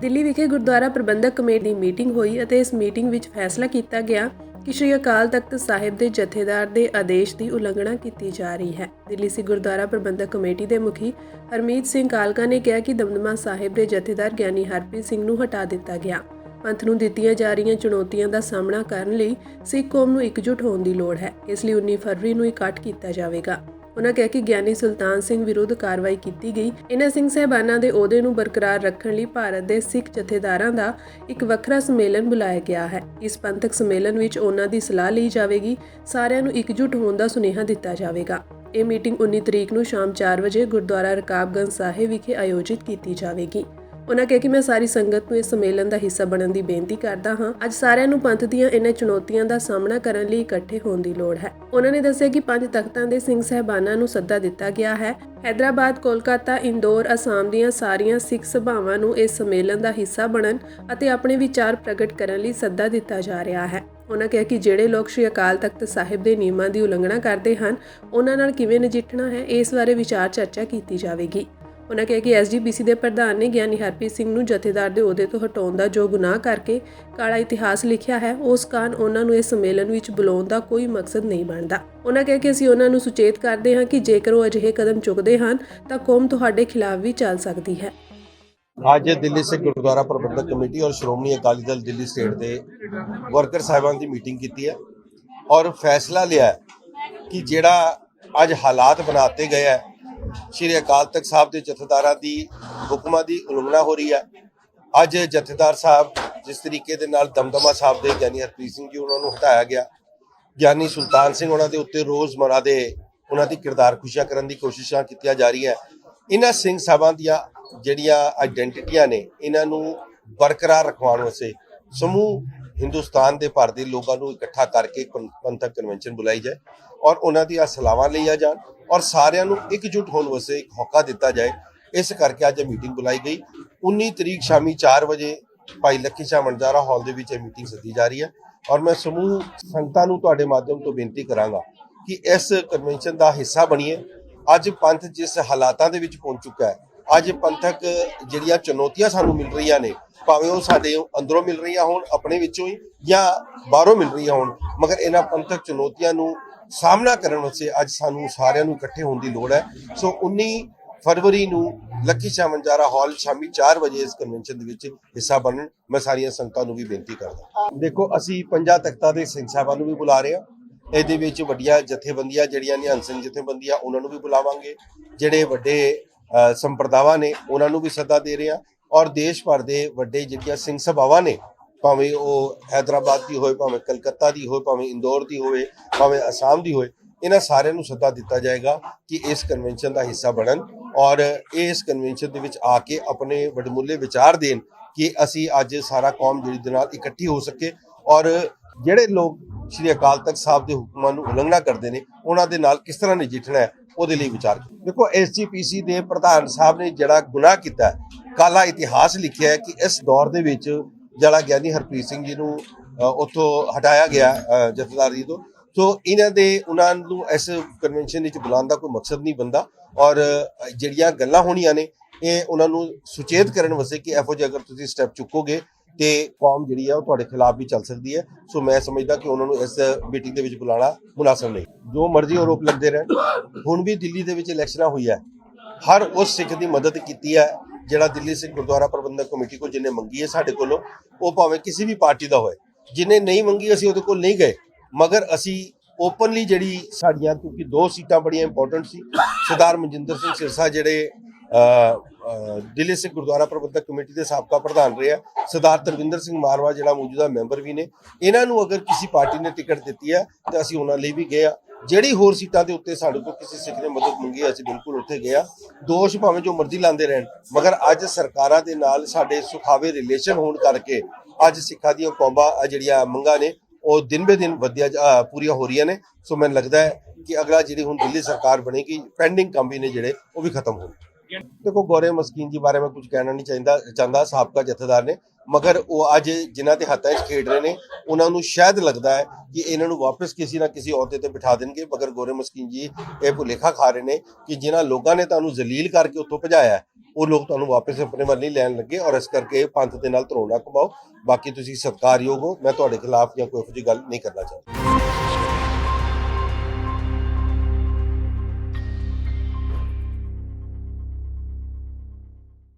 ਦਿੱਲੀ ਵਿਖੇ ਗੁਰਦੁਆਰਾ ਪ੍ਰਬੰਧਕ ਕਮੇਟੀ ਦੀ ਮੀਟਿੰਗ ਹੋਈ ਅਤੇ ਇਸ ਮੀਟਿੰਗ ਵਿੱਚ ਫੈਸਲਾ ਕੀਤਾ ਗਿਆ ਕਿ ਸ਼੍ਰੀ ਅਕਾਲ ਤਖਤ ਸਾਹਿਬ ਦੇ ਜਥੇਦਾਰ ਦੇ ਆਦੇਸ਼ ਦੀ ਉਲੰਘਣਾ ਕੀਤੀ ਜਾ ਰਹੀ ਹੈ। ਦਿੱਲੀ ਸਿੱਖ ਗੁਰਦੁਆਰਾ ਪ੍ਰਬੰਧਕ ਕਮੇਟੀ ਦੇ ਮੁਖੀ ਹਰਮੀਤ ਸਿੰਘ ਕਾਲਕਾ ਨੇ ਕਿਹਾ ਕਿ ਦਮਦਮਾ ਸਾਹਿਬ ਦੇ ਜਥੇਦਾਰ ਗਿਆਨੀ ਹਰਪ੍ਰੀਤ ਸਿੰਘ ਨੂੰ ਹਟਾ ਦਿੱਤਾ ਗਿਆ। ਪੰਥ ਨੂੰ ਦਿੱਤੀਆਂ ਜਾ ਰਹੀਆਂ ਚੁਣੌਤੀਆਂ ਦਾ ਸਾਹਮਣਾ ਕਰਨ ਲਈ ਸਿੱਖ ਕੌਮ ਨੂੰ ਇਕਜੁੱਟ ਹੋਣ ਦੀ ਲੋੜ ਹੈ। ਇਸ ਲਈ 19 ਫਰਵਰੀ ਨੂੰ ਇਕੱਠ ਕੀਤਾ ਜਾਵੇਗਾ। ਉਹਨਾਂ ਕਿਹਾ ਕਿ ਗਿਆਨੀ ਸੁਲਤਾਨ ਸਿੰਘ ਵਿਰੁੱਧ ਕਾਰਵਾਈ ਕੀਤੀ ਗਈ। ਇਹਨਾਂ ਸਿੰਘ ਸਹਿਬਾਨਾਂ ਦੇ ਅਹੁਦੇ ਨੂੰ ਬਰਕਰਾਰ ਰੱਖਣ ਲਈ ਭਾਰਤ ਦੇ ਸਿੱਖ ਜਥੇਦਾਰਾਂ ਦਾ ਇੱਕ ਵੱਖਰਾ ਸੰਮੇਲਨ ਬੁਲਾਇਆ ਗਿਆ ਹੈ। ਇਸ ਪੰਥਕ ਸੰਮੇਲਨ ਵਿੱਚ ਉਹਨਾਂ ਦੀ ਸਲਾਹ ਲਈ ਜਾਵੇਗੀ। ਸਾਰਿਆਂ ਨੂੰ ਇਕਜੁੱਟ ਹੋਣ ਦਾ ਸੁਨੇਹਾ ਦਿੱਤਾ ਜਾਵੇਗਾ। ਇਹ ਮੀਟਿੰਗ 19 ਤਰੀਕ ਨੂੰ ਸ਼ਾਮ 4 ਵਜੇ ਗੁਰਦੁਆਰਾ ਰਕਾਬਗੰਜ ਸਾਹਿਬ ਵਿਖੇ ਆਯੋਜਿਤ ਕੀਤੀ ਜਾਵੇਗੀ। ਉਹਨਾਂ ਕਿਹਾ ਕਿ ਮੈਂ ਸਾਰੀ ਸੰਗਤ ਨੂੰ ਇਸ ਸੰਮੇਲਨ ਦਾ ਹਿੱਸਾ ਬਣਨ ਦੀ ਬੇਨਤੀ ਕਰਦਾ ਹਾਂ। ਅੱਜ ਸਾਰਿਆਂ ਨੂੰ ਪੰਥ ਦੀਆਂ ਇਹਨਾਂ ਚੁਣੌਤੀਆਂ ਦਾ ਸਾਹਮਣਾ ਕਰਨ ਲਈ ਇਕੱਠੇ ਹੋਣ ਦੀ ਲੋੜ ਹੈ। ਉਹਨਾਂ ਨੇ ਦੱਸਿਆ ਕਿ ਪੰਜ ਤਖਤਾਂ ਦੇ ਸਿੰਘ ਸਹਿਬਾਨਾਂ ਨੂੰ ਸੱਦਾ ਦਿੱਤਾ ਗਿਆ ਹੈ। ਹੈਦਰਾਬਾਦ, ਕੋਲਕਾਤਾ, ਇੰਦੌਰ, ਅਸਾਮ ਦੀਆਂ ਸਾਰੀਆਂ ਸਿੱਖ ਸਭਾਵਾਂ ਨੂੰ ਇਸ ਸੰਮੇਲਨ ਦਾ ਹਿੱਸਾ ਬਣਨ ਅਤੇ ਆਪਣੇ ਵਿਚਾਰ ਪ੍ਰਗਟ ਕਰਨ ਲਈ ਸੱਦਾ ਦਿੱਤਾ ਜਾ ਰਿਹਾ ਹੈ। ਉਹਨਾਂ ਕਿਹਾ ਕਿ ਜਿਹੜੇ ਲੋਕ ਸ਼੍ਰੀ ਅਕਾਲ ਤਖਤ ਸਾਹਿਬ ਦੇ ਨਿਯਮਾਂ ਦੀ ਉਲੰਘਣਾ ਕਰਦੇ ਹਨ, ਉਹਨਾਂ ਨਾਲ ਕਿਵੇਂ ਨਜਿੱਠਣਾ ਹੈ, ਇਸ ਬਾਰੇ ਵਿਚਾਰ ਚਰਚਾ ਕੀਤੀ ਜਾਵੇਗੀ। ਉਹਨਾਂ ਕਿਹਾ ਕਿ ਐਸਜੀਪੀਸੀ ਦੇ ਪ੍ਰਧਾਨ ਨੇ ਗਿਆਨੀ ਹਰਪ੍ਰੀਤ ਸਿੰਘ ਨੂੰ ਜਥੇਦਾਰ ਦੇ ਅਹੁਦੇ ਤੋਂ ਹਟਾਉਣ ਦਾ ਜੋ ਗੁਨਾਹ ਕਰਕੇ ਕਾਲਾ ਇਤਿਹਾਸ ਲਿਖਿਆ ਹੈ, ਉਸ ਕਾਰਨ ਉਹਨਾਂ ਨੂੰ ਇਸ ਸੰਮੇਲਨ ਵਿੱਚ ਬੁਲਾਉਣ ਦਾ ਕੋਈ ਮਕਸਦ ਨਹੀਂ ਬਣਦਾ। ਉਹਨਾਂ ਕਿਹਾ ਕਿ ਅਸੀਂ ਉਹਨਾਂ ਨੂੰ ਸੁਚੇਤ ਕਰਦੇ ਹਾਂ ਕਿ ਜੇਕਰ ਉਹ ਅਜਿਹੇ ਕਦਮ ਚੁੱਕਦੇ ਹਨ, ਤਾਂ ਕੌਮ ਤੁਹਾਡੇ ਖਿਲਾਫ ਵੀ ਚੱਲ ਸਕਦੀ ਹੈ। ਅੱਜ ਦਿੱਲੀ ਸਿੱਖ ਗੁਰਦੁਆਰਾ ਪ੍ਰਬੰਧਕ ਕਮੇਟੀ ਔਰ ਸ਼੍ਰੋਮਣੀ ਅਕਾਲੀ ਦਲ ਦਿੱਲੀ ਸਟੇਟ ਦੇ ਵਰਕਰ ਸਾਹਿਬਾਨ ਦੀ ਮੀਟਿੰਗ ਕੀਤੀ ਹੈ ਔਰ ਫੈਸਲਾ ਲਿਆ ਕਿ ਜਿਹੜਾ ਅੱਜ ਹਾਲਾਤ ਬਣਾਤੇ ਗਏ ਹੈ ਸ਼੍ਰੀ ਅਕਾਲ ਤਖਤ ਸਾਹਿਬ ਦੇ ਜਥੇਦਾਰਾਂ ਦੀ ਹੁਕਮਾਂ ਦੀ ਉਲੰਘਣਾ ਹੋ ਰਹੀ ਹੈ। ਅੱਜ ਜਥੇਦਾਰ ਸਾਹਿਬ ਜਿਸ ਤਰੀਕੇ ਦੇ ਨਾਲ ਦਮਦਮਾ ਸਾਹਿਬ ਦੇ ਗਿਆਨੀ ਹਰਪ੍ਰੀਤ ਸਿੰਘ ਜੀ ਉਹਨਾਂ ਨੂੰ ਹਟਾਇਆ ਗਿਆ। ਗਿਆਨੀ ਸੁਲਤਾਨ ਸਿੰਘ ਉਹਨਾਂ ਦੇ ਉੱਤੇ ਰੋਜ਼ਮਰਾ ਦੇ ਉਹਨਾਂ ਦੀ ਕਿਰਦਾਰ ਖੁਸ਼ੀਆਂ ਕਰਨ ਦੀ ਕੋਸ਼ਿਸ਼ਾਂ ਕੀਤੀਆਂ ਜਾ ਰਹੀਆਂ। ਇਹਨਾਂ ਸਿੰਘ ਸਾਹਿਬਾਂ ਦੀਆਂ ਜਿਹੜੀਆਂ ਆਇਡੈਂਟੀਟੀਆਂ ਨੇ, ਇਹਨਾਂ ਨੂੰ ਬਰਕਰਾਰ ਰਖਵਾਉਣ ਵਾਸਤੇ ਸਮੂਹ ਹਿੰਦੁਸਤਾਨ ਦੇ ਭਰ ਦੇ ਲੋਕਾਂ ਨੂੰ ਇਕੱਠਾ ਕਰਕੇ ਇੱਕ ਪੰਥਕ ਕਨਵੈਨਸ਼ਨ ਬੁਲਾਈ ਜਾਏ ਔਰ ਉਹਨਾਂ ਦੀਆਂ ਸਲਾਹਾਂ ਲਈਆਂ ਜਾਣ ਔਰ ਸਾਰਿਆਂ ਨੂੰ ਇਕਜੁੱਟ ਹੋਣ ਵਾਸਤੇ ਇੱਕ ਹੋਕਾ ਦਿੱਤਾ ਜਾਏ। ਇਸ ਕਰਕੇ ਅੱਜ ਇਹ ਮੀਟਿੰਗ ਬੁਲਾਈ ਗਈ। 19 ਤਰੀਕ ਸ਼ਾਮੀ 4 ਵਜੇ ਭਾਈ ਲੱਖੀ ਸ਼ਾਹ ਮੰਡਾਰਾ ਹਾਲ ਦੇ ਵਿੱਚ ਇਹ ਮੀਟਿੰਗ ਸੱਦੀ ਜਾ ਰਹੀ ਹੈ ਔਰ ਮੈਂ ਸਮੂਹ ਸੰਗਤਾਂ ਨੂੰ ਤੁਹਾਡੇ ਮਾਧਿਅਮ ਤੋਂ ਬੇਨਤੀ ਕਰਾਂਗਾ ਕਿ ਇਸ ਕਨਵੈਨਸ਼ਨ ਦਾ ਹਿੱਸਾ ਬਣੀਏ। ਅੱਜ ਪੰਥ ਜਿਸ ਹਾਲਾਤਾਂ ਦੇ ਵਿੱਚ ਪਹੁੰਚ ਚੁੱਕਾ ਹੈ ਅੱਜ ਪੰਥਕ ਜਿਹੜੀਆਂ ਚੁਣੌਤੀਆਂ ਸਾਨੂੰ ਮਿਲ ਰਹੀਆਂ ਨੇ, ਭਾਵੇਂ ਉਹ ਸਾਡੇ ਅੰਦਰੋਂ ਮਿਲ ਰਹੀਆਂ ਹੋਣ, ਆਪਣੇ ਵਿੱਚੋਂ ਹੀ, ਜਾਂ ਬਾਹਰੋਂ ਮਿਲ ਰਹੀਆਂ ਹੋਣ, ਮਗਰ ਇਹਨਾਂ ਪੰਥਕ ਚੁਣੌਤੀਆਂ ਨੂੰ ਸਾਹਮਣਾ ਕਰਨ ਵਾਸਤੇ ਅੱਜ ਸਾਨੂੰ ਸਾਰਿਆਂ ਨੂੰ ਇਕੱਠੇ ਹੋਣ ਦੀ ਲੋੜ ਹੈ। ਸੋ 19 ਫਰਵਰੀ ਨੂੰ ਲੱਕੀ ਸ਼ਾਹ ਮੰਜਾਰਾ ਹਾਲ ਸ਼ਾਮੀ 4 ਵਜੇ ਇਸ ਕਨਵੈਨਸ਼ਨ ਦੇ ਵਿੱਚ ਹਿੱਸਾ ਬਣਨ, ਮੈਂ ਸਾਰੀਆਂ ਸੰਗਤਾਂ ਨੂੰ ਵੀ ਬੇਨਤੀ ਕਰਦਾ ਦੇਖੋ, ਅਸੀਂ ਪੰਜਾਂ ਤਖਤਾਂ ਦੇ ਸਿੰਘ ਸਾਹਿਬਾਂ ਨੂੰ ਵੀ ਬੁਲਾ ਰਹੇ ਹਾਂ। ਇਹਦੇ ਵਿੱਚ ਵੱਡੀਆਂ ਜਥੇਬੰਦੀਆਂ ਜਿਹੜੀਆਂ ਨਿਹੰਗ ਸਿੰਘ ਜਥੇਬੰਦੀਆਂ, ਉਹਨਾਂ ਨੂੰ ਵੀ ਬੁਲਾਵਾਂਗੇ। ਜਿਹੜੇ ਵੱਡੇ ਸੰਪਰਦਾਵਾਂ ਨੇ ਉਹਨਾਂ ਨੂੰ ਵੀ ਸੱਦਾ ਦੇ ਰਹੇ ਹਾਂ। ਔਰ ਦੇਸ਼ ਭਰ ਦੇ ਵੱਡੇ ਜਿਹੜੀਆਂ ਸਿੰਘ ਸਭਾਵਾਂ ਨੇ, ਭਾਵੇਂ ਉਹ ਹੈਦਰਾਬਾਦ ਦੀ ਹੋਵੇ, ਭਾਵੇਂ ਕਲਕੱਤਾ ਦੀ ਹੋਵੇ, ਭਾਵੇਂ ਇੰਦੌਰ ਦੀ ਹੋਵੇ, ਭਾਵੇਂ ਅਸਾਮ ਦੀ ਹੋਵੇ, ਇਹਨਾਂ ਸਾਰਿਆਂ ਨੂੰ ਸੱਦਾ ਦਿੱਤਾ ਜਾਏਗਾ ਕਿ ਇਸ ਕਨਵੈਨਸ਼ਨ ਦਾ ਹਿੱਸਾ ਬਣਨ ਔਰ ਇਸ ਕਨਵੈਨਸ਼ਨ ਦੇ ਵਿੱਚ ਆ ਕੇ ਆਪਣੇ ਵਡਮੁੱਲੇ ਵਿਚਾਰ ਦੇਣ ਕਿ ਅਸੀਂ ਅੱਜ ਸਾਰਾ ਕੌਮ ਜਿਹੜੀ ਦੇ ਨਾਲ ਇਕੱਠੀ ਹੋ ਸਕੇ ਔਰ ਜਿਹੜੇ ਲੋਕ ਸ਼੍ਰੀ ਅਕਾਲ ਤਖਤ ਸਾਹਿਬ ਦੇ ਹੁਕਮਾਂ ਨੂੰ ਉਲੰਘਣਾ ਕਰਦੇ ਨੇ ਉਹਨਾਂ ਦੇ ਨਾਲ ਕਿਸ ਤਰ੍ਹਾਂ ਨਜਿੱਠਣਾ ਹੈ ਉਹਦੇ ਲਈ ਵਿਚਾਰ ਕਰੋ। ਦੇਖੋ ਐਸਜੀਪੀਸੀ ਦੇ ਪ੍ਰਧਾਨ ਸਾਹਿਬ ਨੇ ਜਿਹੜਾ ਗੁਨਾਹ ਕੀਤਾ ਕਾਲਾ ਇਤਿਹਾਸ ਲਿਖਿਆ ਹੈ ਕਿ ਇਸ ਦੌਰ ਦੇ ਵਿੱਚ ਜਿਹੜਾ ਗਿਆਨੀ ਹਰਪ੍ਰੀਤ ਸਿੰਘ ਜੀ ਨੂੰ ਉੱਥੋਂ ਹਟਾਇਆ ਗਿਆ ਅ, ਜਥੇਦਾਰੀ ਤੋਂ ਸੋ ਇਹਨਾਂ ਦੇ ਉਹਨਾਂ ਨੂੰ ਇਸ ਕਨਵੈਨਸ਼ਨ ਵਿੱਚ ਬੁਲਾਉਣ ਦਾ ਕੋਈ ਮਕਸਦ ਨਹੀਂ ਬੰਦਾ ਔਰ ਜਿਹੜੀਆਂ ਗੱਲਾਂ ਹੋਣੀਆਂ ਨੇ ਇਹ ਉਹਨਾਂ ਨੂੰ ਸੁਚੇਤ ਕਰਨ ਵਾਸਤੇ ਕਿ ਇਹੋ ਜਿਹੇ ਅਗਰ ਤੁਸੀਂ ਸਟੈਪ ਚੁੱਕੋਗੇ ਤੇ ਕੌਮ ਜਿਹੜੀ ਆ ਉਹ ਤੁਹਾਡੇ ਖਿਲਾਫ ਵੀ ਚੱਲ ਸਕਦੀ ਹੈ। ਸੋ ਮੈਂ ਸਮਝਦਾ ਕਿ ਉਹਨਾਂ ਨੂੰ ਇਸ ਮੀਟਿੰਗ ਦੇ ਵਿੱਚ ਬੁਲਾਣਾ ਮੁਨਾਸਬ ਨਹੀਂ। ਜੋ ਮਰਜ਼ੀ ਆਰੋਪ ਲੱਗਦੇ ਰਹਿਣ। ਹੁਣ ਵੀ ਦਿੱਲੀ ਦੇ ਵਿੱਚ ਇਲੈਕਸ਼ਨਾਂ ਹੋਈਆਂ। ਹਰ ਉਸ ਸਿੱਖ ਦੀ ਮਦਦ ਕੀਤੀ ਹੈ, ਜਿਹੜਾ ਦਿੱਲੀ ਸਿੱਖ ਗੁਰਦੁਆਰਾ ਪ੍ਰਬੰਧਕ ਕਮੇਟੀ ਕੋਲ ਜਿਹਨੇ ਮੰਗੀ ਹੈ ਸਾਡੇ ਕੋਲੋਂ, ਉਹ ਭਾਵੇਂ ਕਿਸੇ ਵੀ ਪਾਰਟੀ ਦਾ ਹੋਏ। ਜਿਹਨੇ ਨਹੀਂ ਮੰਗੀ, ਅਸੀਂ ਉਹਦੇ ਕੋਲ ਨਹੀਂ ਗਏ। ਮਗਰ ਅਸੀਂ ਓਪਨਲੀ ਜਿਹੜੀ ਸਾਡੀਆਂ, ਕਿਉਂਕਿ ਦੋ ਸੀਟਾਂ ਬੜੀਆਂ ਇੰਪੋਰਟੈਂਟ ਸੀ, ਸਰਦਾਰ ਮਨਜਿੰਦਰ ਸਿੰਘ ਸਿਰਸਾ ਜਿਹੜੇ ਅ, ਦਿੱਲੀ ਸਿੱਖ ਗੁਰਦੁਆਰਾ ਪ੍ਰਬੰਧਕ ਕਮੇਟੀ ਦੇ ਸਾਬਕਾ ਪ੍ਰਧਾਨ ਰਹੇ ਆ ਸਰਦਾਰ ਤਰਵਿੰਦਰ ਸਿੰਘ ਮਾਰਵਾ ਜਿਹੜਾ ਮੌਜੂਦਾ ਮੈਂਬਰ ਵੀ ਨੇ। ਇਹਨਾਂ ਨੂੰ ਅਗਰ ਕਿਸੇ ਪਾਰਟੀ ਨੇ ਟਿਕਟ ਦਿੱਤੀ ਹੈ ਤਾਂ ਅਸੀਂ ਉਹਨਾਂ ਲਈ ਵੀ ਗਏ ਆ। ਜਿਹੜੀ ਹੋਰ ਸੀਟਾਂ ਦੇ ਉੱਤੇ ਸਾਡੇ ਕੋਲ ਕਿਸੇ ਸਿੱਖ ਨੇ ਮਦਦ ਮੰਗੀ ਅਸੀਂ ਬਿਲਕੁਲ ਉੱਥੇ ਗਿਆ ਦੋਸ਼ ਭਾਵੇਂ ਜੋ ਮਰਜ਼ੀ ਲਾਉਂਦੇ ਰਹਿਣ ਮਗਰ ਅੱਜ ਸਰਕਾਰਾਂ ਦੇ ਨਾਲ ਸਾਡੇ ਸੁਖਾਵੇ ਰਿਲੇਸ਼ਨ ਹੋਣ ਕਰਕੇ ਅੱਜ ਸਿੱਖਾਂ ਦੀਆਂ ਕੌਮਾਂ ਜਿਹੜੀਆਂ ਮੰਗਾਂ ਨੇ ਉਹ ਦਿਨ ਬੇ ਦਿਨ ਵਧੀਆ ਪੂਰੀਆਂ ਹੋ ਰਹੀਆਂ ਨੇ। ਸੋ ਮੈਨੂੰ ਲੱਗਦਾ ਹੈ ਕਿ ਅਗਲਾ ਜਿਹੜੀ ਹੁਣ ਦਿੱਲੀ ਸਰਕਾਰ ਬਣੇਗੀ ਪੈਂਡਿੰਗ ਕੰਮ ਵੀ ਨੇ ਜਿਹੜੇ ਉਹ ਵੀ ਖਤਮ ਹੋਣਗੇ। ਦੇਖੋ ਗੋਰੇ ਮਸਕੀਨ ਜੀ ਬਾਰੇ ਮੈਂ ਕੁਝ ਕਹਿਣਾ ਨਹੀਂ ਚਾਹੁੰਦਾ ਚਾਹੁੰਦਾ ਸਾਬਕਾ ਜਥੇਦਾਰ ਨੇ, ਮਗਰ ਉਹ ਅੱਜ ਜਿਨ੍ਹਾਂ ਦੇ ਹੱਥਾਂ 'ਚ ਖੇਡ ਰਹੇ ਨੇ, ਉਹਨਾਂ ਨੂੰ ਸ਼ਾਇਦ ਲੱਗਦਾ ਹੈ ਕਿ ਇਹਨਾਂ ਨੂੰ ਵਾਪਸ ਕਿਸੇ ਨਾ ਕਿਸੇ ਅਹੁਦੇ ਤੇ ਬਿਠਾ ਦੇਣਗੇ, ਮਗਰ ਗੋਰੇ ਮਸਕੀਨ ਜੀ ਇਹ ਭੁਲੇਖਾ ਖਾ ਰਹੇ ਨੇ ਕਿ ਜਿਨ੍ਹਾਂ ਲੋਕਾਂ ਨੇ ਤੁਹਾਨੂੰ ਜ਼ਲੀਲ ਕਰਕੇ ਉੱਥੋਂ ਭਜਾਇਆ ਉਹ ਲੋਕ ਤੁਹਾਨੂੰ ਵਾਪਸ ਆਪਣੇ ਵੱਲ ਨਹੀਂ ਲੈਣ ਲੱਗੇ ਔਰ ਇਸ ਕਰਕੇ ਪੰਥ ਦੇ ਨਾਲ ਧਰੋਣਾ ਕਮਾਓ। ਬਾਕੀ ਤੁਸੀਂ ਸਤਿਕਾਰਯੋਗ ਹੋ, ਮੈਂ ਤੁਹਾਡੇ ਖਿਲਾਫ ਜਾਂ ਕੋਈ ਇਹੋ ਜਿਹੀ ਗੱਲ ਨਹੀਂ ਕਰਨਾ ਚਾਹੁੰਦਾ।